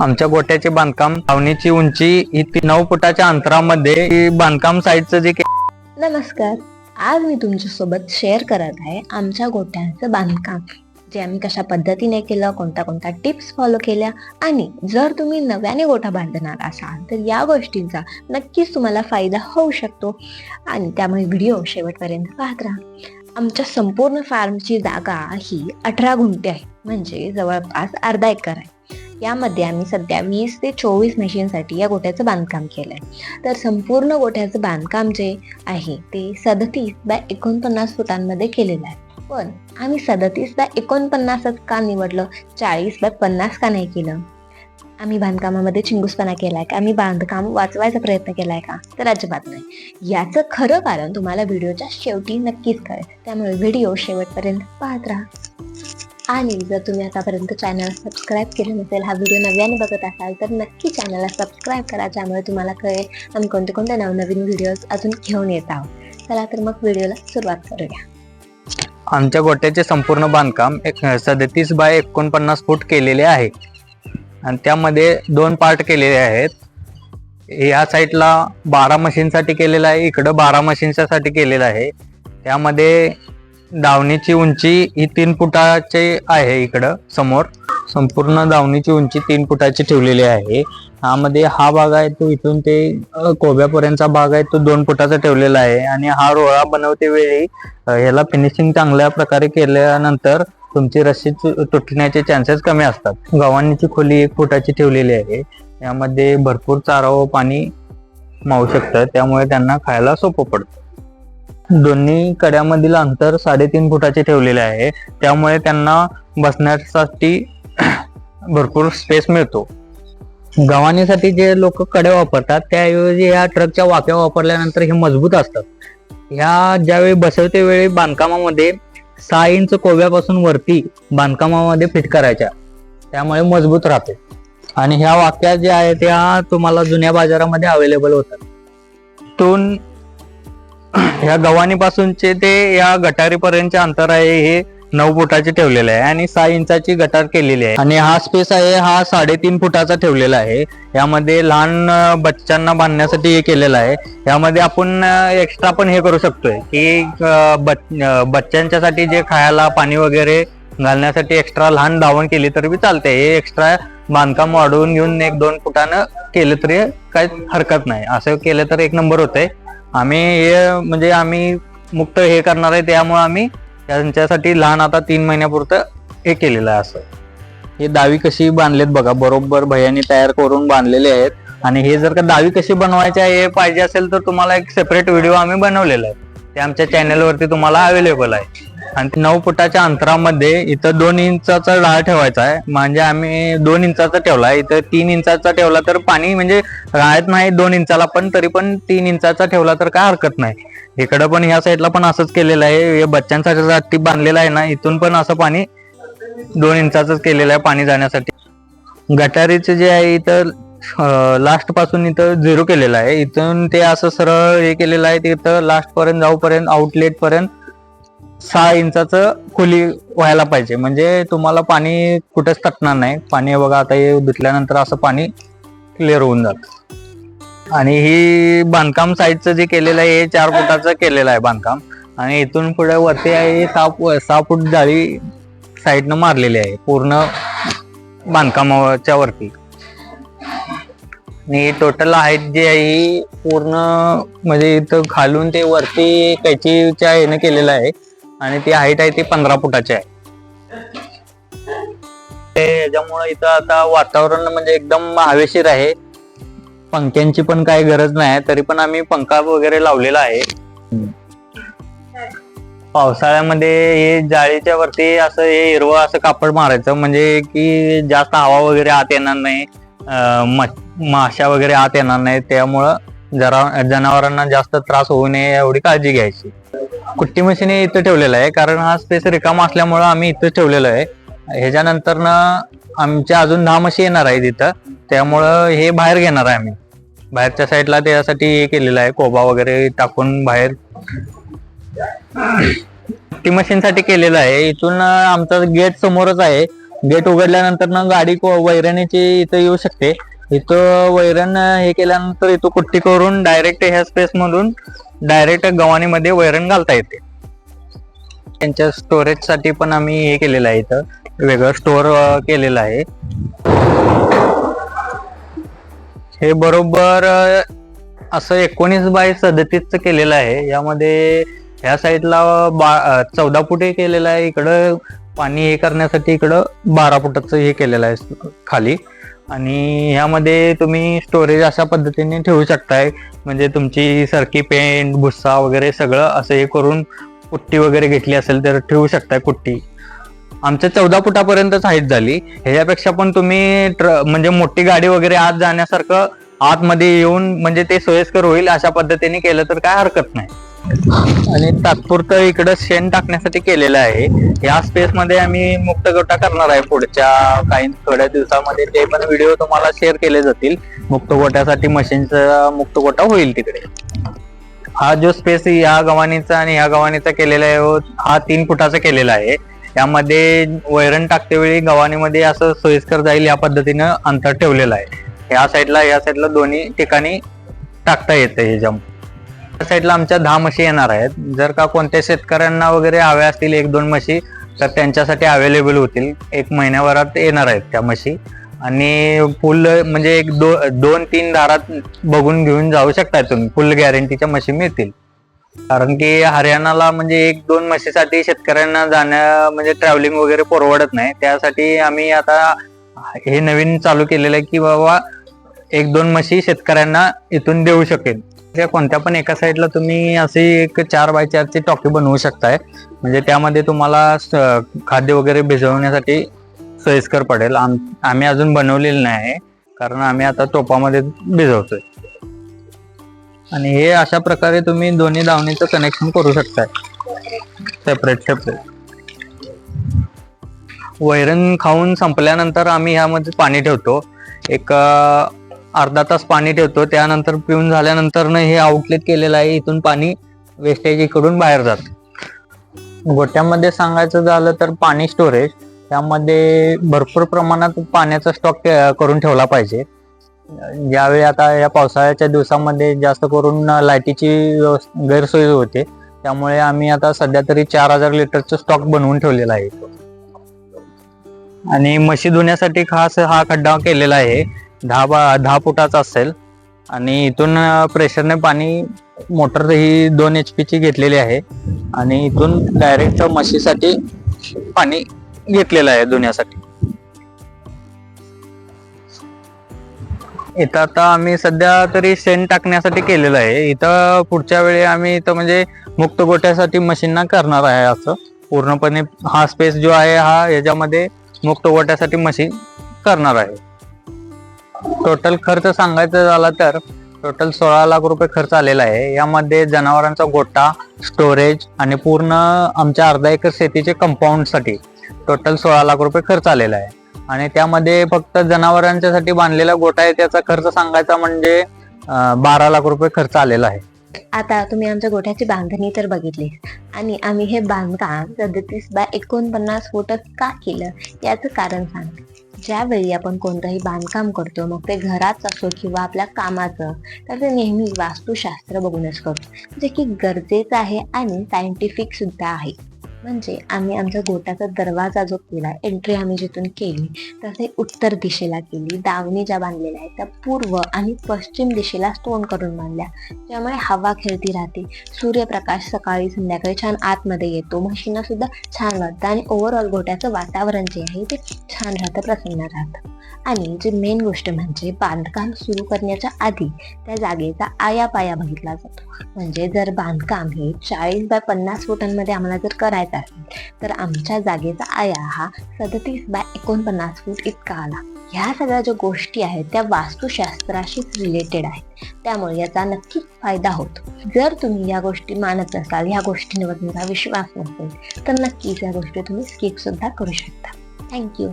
आमच्या गोट्याचे बांधकाम छावणीची उंची ही नऊ फुटाच्या अंतरामध्ये बांधकाम साईडचं जे नमस्कार. आज मी तुमच्यासोबत शेअर करत आहे आमच्या गोट्यांचं बांधकाम. जे आम्ही कशा पद्धतीने केलं कोणत्या कोणत्या टिप्स फॉलो केल्या आणि जर तुम्ही नव्याने गोठा बांधणार असाल तर या गोष्टींचा नक्कीच तुम्हाला फायदा होऊ शकतो. आणि त्यामुळे व्हिडिओ शेवटपर्यंत पाहत राहा. आमच्या संपूर्ण फार्मची जागा ही अठरा गुंठे आहे. म्हणजे जवळपास अर्धा एकर आहे. यामध्ये आम्ही सध्या वीस ते चोवीस मशीनसाठी या गोठ्याचं बांधकाम केलं आहे तर संपूर्ण गोठ्याचं बांधकाम जे आहे ते सदतीस बाय एकोणपन्नास फुटांमध्ये केलेलं आहे. पण आम्ही सदतीस बाय एकोणपन्नासच का निवडलं? चाळीस बाय पन्नास का नाही केलं? आम्ही बांधकामामध्ये चिंगूसपणा केलाय का? आम्ही बांधकाम वाचवायचा प्रयत्न केलाय का? तर अजिबात नाही. याचं खरं कारण तुम्हाला व्हिडिओच्या शेवटी नक्कीच कळेल. त्यामुळे व्हिडिओ शेवटपर्यंत पाहत राहा. आणि जर तुम्ही आतापर्यंत चॅनल सबस्क्राईब केलं नसेल हा व्हिडिओ नव्याने बघत असाल तर नक्की चॅनलला सबस्क्राईब करा ज्यामुळे तुम्हाला कळेल आम्ही कोणते कोणते नवनवीन व्हिडिओज अजून घेऊन येत आहोत. चला तर मग व्हिडिओला सुरुवात करूया. आमच्या गोट्याचे संपूर्ण बांधकाम एक सदतीस बाय एकोणपन्नास फूट केलेले आहे. आणि त्यामध्ये दोन पार्ट केलेले आहेत. या साईडला बारा मशीनसाठी केलेलं आहे इकडं बारा मशीनच्यासाठी केलेलं आहे. त्यामध्ये दावणीची उंची ही तीन फुटाची आहे इकडं समोर. संपूर्ण दावणीची उंची तीन फुटाची ठेवलेली आहे. ह्यामध्ये हा भाग आहे तो इथून ते कोब्यापर्यंतचा भाग आहे तो दोन फुटाचा ठेवलेला आहे. आणि हा रोळा बनवते वेळी ह्याला फिनिशिंग चांगल्या प्रकारे केल्यानंतर तुमची रस्सी तुटण्याचे चान्सेस कमी असतात. गव्हाणीची खोली एक फुटाची ठेवलेली आहे. यामध्ये भरपूर चारा व पाणी मावू शकतं. त्यामुळे त्यांना खायला सोपं पडतं. दोन्ही कड्यामधील अंतर साडेतीन फुटाचे ठेवलेले आहे. त्यामुळे त्यांना बसण्यासाठी भरपूर स्पेस मिळतो. गव्हाणीसाठी जे लोक कड्या वापरतात त्याऐवजी ह्या ट्रकच्या वाक्या वापरल्यानंतर हे मजबूत असतात. ह्या ज्यावेळी बसवते वेळी बांधकामामध्ये सहा इंच कोव्यापासून वरती बांधकामामध्ये फिट करायच्या. त्यामुळे मजबूत राहते. आणि ह्या वाक्या ज्या आहेत त्या तुम्हाला जुन्या बाजारामध्ये अवेलेबल होतात. दोन ह्या गव्हाणीपासूनचे ते या गटारीपर्यंतचे अंतर आहे हे नऊ फुटाचे ठेवलेले आहे आणि सहा इंचाची गटार केलेली आहे. आणि हा स्पेस आहे हा साडेतीन फुटाचा ठेवलेला आहे. यामध्ये लहान बच्चांना बांधण्यासाठी हे केलेलं आहे. यामध्ये आपण एक्स्ट्रा पण हे करू शकतोय की बच्चांच्यासाठी जे खायला पाणी वगैरे घालण्यासाठी एक्स्ट्रा लहान धावण केली तरी बी चालते. हे एक्स्ट्रा बांधकाम वाढवून घेऊन एक दोन फुटानं केलं तरी काही हरकत नाही. असं केलं तर एक नंबर होतंय. आम्ही हे म्हणजे आम्ही मुक्त हे करणार आहे त्यामुळे आम्ही त्यांच्यासाठी लहान आता तीन महिन्यापुरतं हे केलेलं आहे असं. हे दावी कशी बांधलेत बघा बरोबर भैयानी तयार करून बांधलेले आहेत. आणि हे जर का दावी कशी बनवायची आहे हे पाहिजे असेल तर तुम्हाला एक सेपरेट व्हिडिओ आम्ही बनवलेला आहे. ते आमच्या चॅनलवरती तुम्हाला अवेलेबल आहे. आणि नऊ फुटाच्या अंतरामध्ये इथं दोन इंचाचा डाळ ठेवायचा आहे. म्हणजे आम्ही दोन इंचाचा ठेवला इथं तीन इंचाचा ठेवला तर पाणी म्हणजे राहत नाही दोन इंचाला पण तरी पण तीन इंचाचा ठेवला तर काय हरकत नाही. इकडं पण ह्या साईडला पण असंच केलेलं आहे. हे बच्चांसाठी बांधलेलं आहे ना इथून पण असं पाणी दोन इंचाच केलेलं आहे पाणी जाण्यासाठी. गटारीचं जे आहे इथं लास्टपासून इथं झिरो केलेलं आहे. इथून ते असं सरळ हे केलेलं आहे तिथं इथं लास्ट पर्यंत जाऊपर्यंत आउटलेट पर्यंत सहा इंचाचं खोली व्हायला पाहिजे. म्हणजे तुम्हाला पाणी कुठेच तटणार नाही. पाणी बघा आता हे धुतल्यानंतर असं पाणी क्लिअर होऊन जातं. आणि ही बांधकाम साईडचं जे केलेलं आहे हे चार फुटाचं केलेलं आहे बांधकाम. आणि इथून पुढे वरती आहे सहा सहा फूट जाळी साईडनं मारलेली आहे पूर्ण बांधकामाच्या वरती. आणि टोटल हाईट जी आहे ही पूर्ण म्हणजे इथं खालून ते वरती कैचीच्या याने केलेलं आहे. आणि ती हाईट आहे ती पंधरा फुटाची आहे. ते याच्यामुळे इथं आता वातावरण म्हणजे एकदम हवेशीर आहे. पंख्यांची पण काही गरज नाही तरी पण आम्ही पंखा वगैरे लावलेला आहे. पावसाळ्यामध्ये हे जाळीच्या वरती असं हे हिरवं असं कापड मारायचं म्हणजे की जास्त हवा वगैरे आत येणार नाही. माशा वगैरे आत येणार नाही त्यामुळं जरा जनावरांना जास्त त्रास होऊ नये एवढी काळजी घ्यायची. कुट्टी मशीन इथं ठेवलेलं आहे कारण हा स्पेस रिकामा असल्यामुळं आम्ही इथं ठेवलेलं आहे. ह्याच्यानंतर ना आमच्या अजून दहा मशी येणार आहेत इथं. त्यामुळं हे बाहेर घेणार आहे आम्ही. बाहेरच्या साईडला त्यासाठी हे केलेलं आहे कोबा वगैरे टाकून बाहेर. कुट्टी मशीन साठी केलेलं आहे. इथून आमचा आमचं गेट समोरच आहे. गेट उघडल्यानंतर ना गाडी वैरणीची इथं येऊ शकते. इथं वैरण हे केल्यानंतर इथं कुट्टी करून डायरेक्ट ह्या स्पेस मधून डायरेक्ट गव्हाणीमध्ये वैरण घालता येते. त्यांच्या स्टोरेजसाठी पण आम्ही हे केलेलं आहे इथं. वेगळं स्टोअर केलेलं आहे. हे बरोबर असं एकोणीस बाय सदतीसच केलेलं आहे. यामध्ये ह्या साईडला बा चौदा फूट हे केलेलं आहे. इकडं पाणी हे करण्यासाठी इकडं बारा फुटाचं हे केलेलं आहे खाली. आणि ह्यामध्ये तुम्ही स्टोरेज अशा पद्धतीने ठेवू शकताय. म्हणजे तुमची सरकी पेंट भुस्सा वगैरे सगळं असं हे करून कुट्टी वगैरे घेतली असेल तर ठेवू शकताय कुट्टी. आमच्या चौदा फुटापर्यंतच हाईट झाली. ह्याच्यापेक्षा पण तुम्ही ट्र म्हणजे मोठी गाडी वगैरे आत जाण्यासारखं आतमध्ये येऊन म्हणजे ते सोयीस्कर होईल अशा पद्धतीने केलं तर काय हरकत नाही. आणि तात्पुरतं इकडं शेण टाकण्यासाठी केलेलं आहे. या स्पेस मध्ये आम्ही मुक्त गोटा करणार आहे पुढच्या काही थोड्या दिवसामध्ये. ते पण व्हिडिओ तुम्हाला शेअर केले जातील. मुक्त गोट्यासाठी मशीनचा मुक्त गोटा होईल तिकडे. हा जो स्पेस या गव्हाणीचा आणि या गव्हाणीचा केलेला आहे हो, हा तीन फुटाचा केलेला आहे. यामध्ये वैरण टाकते वेळी गव्हाणीमध्ये असं सोयीस्कर जाईल या पद्धतीनं अंतर ठेवलेलं आहे. या साईडला या साईडला दोन्ही ठिकाणी टाकता येतं हे जम साईडला आमच्या दहा म्हशी येणार आहेत. जर का कोणत्या शेतकऱ्यांना वगैरे हव्या असतील एक दोन म्हशी तर त्यांच्यासाठी अवेलेबल होतील. एक महिन्याभरात येणार आहेत त्या म्हशी. आणि फुल म्हणजे एक दो दोन तीन दारात बघून घेऊन जाऊ शकता तुम्ही. फुल गॅरंटीच्या म्हशी मिळतील. कारण की हरियाणाला म्हणजे एक दोन म्हशीसाठी शेतकऱ्यांना जाण्या म्हणजे ट्रॅव्हलिंग वगैरे परवडत नाही. त्यासाठी आम्ही आता हे नवीन चालू केलेलं आहे की बाबा एक दोन म्हशी शेतकऱ्यांना इथून देऊ शकेल त्या कोणत्या पण एका साईडला तुम्ही अशी एक चार बाय चारची टॉकी बनवू शकताय. म्हणजे त्यामध्ये तुम्हाला खाद्य वगैरे भिजवण्यासाठी सोयीस्कर पडेल. आम आम्ही अजून बनवलेलं नाही आहे. कारण आम्ही आता टोपामध्ये भिजवतोय. आणि हे अशा प्रकारे तुम्ही दोन्ही दावणीचं कनेक्शन करू शकताय. सेपरेट सेपरेट वैरण खाऊन संपल्यानंतर आम्ही ह्यामध्ये पाणी ठेवतो. एक अर्धा तास पाणी ठेवतो. त्यानंतर पिऊन झाल्यानंतर हे आउटलेट केलेलं आहे. इथून पाणी वेस्टेज इकडून बाहेर जात. गोट्यामध्ये सांगायचं झालं तर पाणी स्टोरेज त्यामध्ये भरपूर प्रमाणात पाण्याचा स्टॉक करून ठेवला पाहिजे. ज्यावेळी आता या पावसाळ्याच्या दिवसामध्ये जास्त करून लाईटीची गैरसोय होते. त्यामुळे आम्ही आता सध्या तरी चार हजार लिटरचं स्टॉक बनवून ठेवलेला आहे. आणि म्हशी धुण्यासाठी खास हा खड्डा केलेला आहे. दहा बा दहा फुटाचा असेल. आणि इथून प्रेशरने पाणी मोटर ही दोन एच ची घेतलेली आहे. आणि इथून डायरेक्ट म्हशीसाठी पाणी घेतलेलं आहे धुण्यासाठी. इथं आता आम्ही सध्या तरी शेण टाकण्यासाठी केलेलं आहे. इथं पुढच्या वेळी आम्ही इथं म्हणजे मुक्त गोट्यासाठी मशीनना करणार आहे असं. पूर्णपणे हा स्पेस जो आहे हा याच्यामध्ये मुक्त गोट्यासाठी मशीन करणार आहे. टोटल खर्च सांगायचा झाला तर टोटल सोळा लाख रुपये खर्च आलेला आहे. यामध्ये जनावरांचा गोटा स्टोरेज आणि पूर्ण आमच्या अर्धा एकर शेतीचे कंपाऊंडसाठी टोटल सोळा लाख रुपये खर्च आलेला आहे. आणि त्यामध्ये फक्त जनावरांच्यासाठी बांधलेला गोटा आहे त्याचा खर्च सांगायचा म्हणजे बारा लाख रुपये खर्च आलेला आहे. आता तुम्ही आमच्या गोठ्याची बांधणी तर बघितली आणि आम्ही हे बांधकाम सदतीस बाय एकोणपन्नास फुट का केलं? याचं कारण सांग. ज्यावेळी आपण कोणतंही बांधकाम करतो मग ते घराचं असो किंवा आपल्या कामाचं तर ते नेहमी वास्तुशास्त्र बघूनच करतो. जे की गरजेचं आहे आणि सायंटिफिक सुद्धा आहे. म्हणजे आम्ही आमचा गोट्याचा दरवाजा जो केला एंट्री आम्ही जिथून केली तर ते उत्तर दिशेला केली दावणी ज्या बांधलेल्या आहेत त्या पूर्व आणि पश्चिम दिशेला स्टोन करून बांधल्या. त्यामुळे हवा खेळती राहते सूर्यप्रकाश सकाळी संध्याकाळी छान आतमध्ये येतो म्हशींना सुद्धा छान वाटतं आणि ओव्हरऑल गोट्याचं वातावरण जे आहे ते छान राहतं प्रसन्न राहतं. आणि जी मेन गोष्ट म्हणजे बांधकाम सुरू करण्याच्या आधी त्या जागेचा आयापाया बघितला जातो. म्हणजे जर बांधकाम हे चाळीस बाय पन्नास फुटांमध्ये आम्हाला जर करायचं असेल तर आमच्या जागेचा आया हा सदतीस बाय एकोणपन्नास फूट इतका आला. ह्या सगळ्या ज्या गोष्टी आहेत त्या वास्तुशास्त्राशीच रिलेटेड आहेत. त्यामुळे याचा नक्कीच फायदा होतो. जर तुम्ही या गोष्टी मानत नसाल ह्या गोष्टींवर तुमचा विश्वास नसेल तर नक्कीच या गोष्टी तुम्ही स्किप सुद्धा करू शकता. थँक्यू